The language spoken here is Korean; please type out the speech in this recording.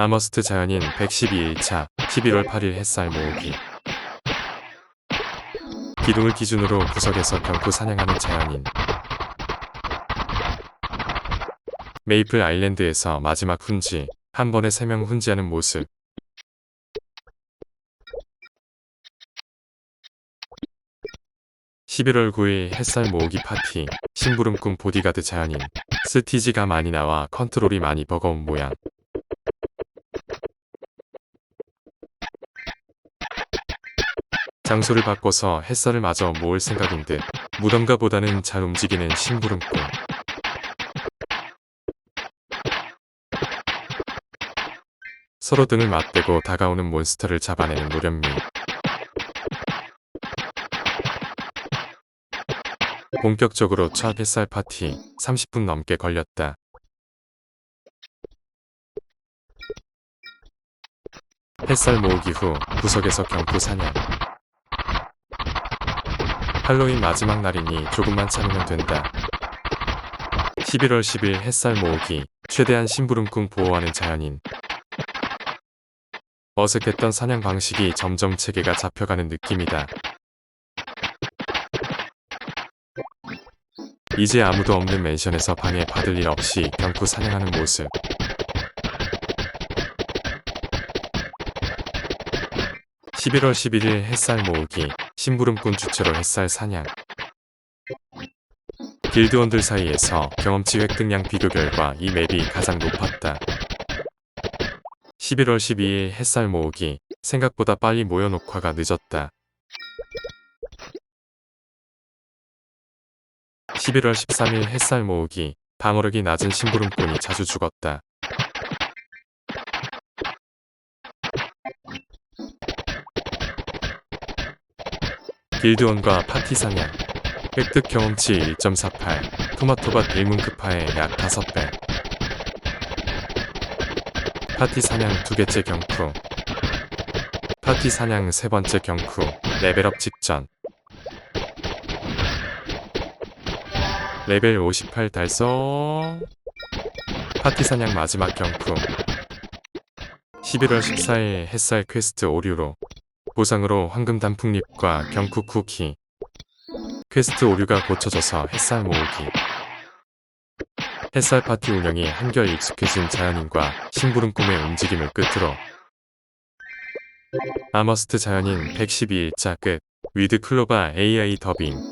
아머스트 자연인 112일차 11월 8일 햇살 모으기. 기둥을 기준으로 구석에서 경구 사냥하는 자연인. 메이플 아일랜드에서 마지막 훈지 한 번에 3명 훈지하는 모습. 11월 9일 햇살 모으기 파티 심부름꾼 보디가드 자연인. 스티지가 많이 나와 컨트롤이 많이 버거운 모양 장소를 바꿔서 햇살을 마저 모을 생각인 듯 무덤가 보다는 잘 움직이는 심부름꾼 서로 등을 맞대고 다가오는 몬스터를 잡아내는 노련미 본격적으로 첫 햇살 파티 30분 넘게 걸렸다. 햇살 모으기 후 구석에서 경구 사냥. 할로윈 마지막 날이니 조금만 참으면 된다. 11월 10일 햇살 모으기 최대한 심부름꾼 보호하는 자연인. 어색했던 사냥 방식이 점점 체계가 잡혀가는 느낌이다. 이제 아무도 없는 맨션에서 방해 받을 일 없이 경구 사냥하는 모습. (11월 11일) 햇살 모으기 심부름꾼 주체로 햇살 사냥 길드원들 사이에서 경험치 획득량 비교 결과 이 맵이 가장 높았다. 11월 12일 햇살 모으기 생각보다 빨리 모여 녹화가 늦었다. 11월 13일 햇살 모으기 방어력이 낮은 심부름꾼이 자주 죽었다. 길드원과 파티 사냥 획득 경험치 1.48 토마토밭 1문급파의 약 5배. 파티 사냥 두 개째 경쿠. 파티 사냥 세 번째 경쿠 레벨업 직전. 레벨 58 달성. 파티 사냥 마지막 경쿠. 11월 14일 햇살 퀘스트 오류로 보상으로 황금 단풍잎과 경쿠 쿠키 퀘스트 오류가 고쳐져서 햇살 모으기 햇살 파티 운영이 한결 익숙해진 자연인과 심부름 꿈의 움직임을 끝으로 아머스트 자연인 112일자 끝 위드 클로바 AI 더빙